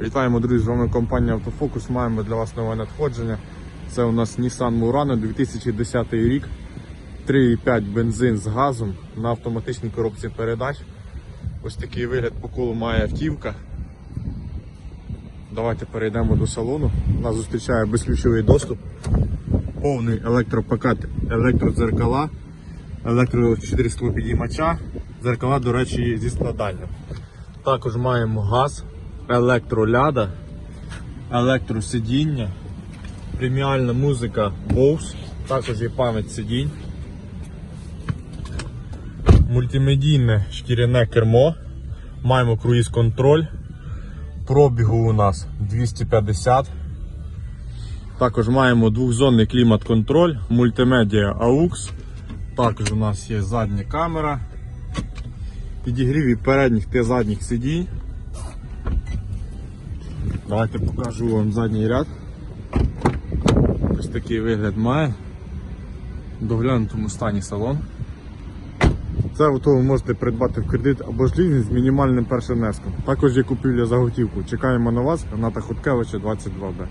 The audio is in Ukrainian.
Вітаємо, друзі, з вами компанія Автофокус. Маємо для вас нове надходження. Це у нас Nissan Murano 2010 рік. 3,5 бензин з газом на автоматичній коробці передач. Ось такий вигляд по колу має автівка. Давайте перейдемо до салону. Нас зустрічає безключовий доступ, повний електропакет, електродзеркала, електро 4 підіймача, дзеркала, до речі, зі складанням. Також маємо газ, електроляда, електросидіння, преміальна музика Bose, також є пам'ять сидінь, мультимедійне шкіряне кермо, маємо круїз контроль, пробігу у нас 250. Також маємо двохзонний клімат-контроль, мультимедіа AUX. Також у нас є задня камера, підігрів і передніх та задніх сидінь. Давайте покажу вам задній ряд. Ось такий вигляд має. В доглянутому стані салон. Це авто ви можете придбати в кредит або ж лізинг з мінімальним першим внеском. Також є купівля за готівку. Чекаємо на вас, Рената Хуткевича 22Б.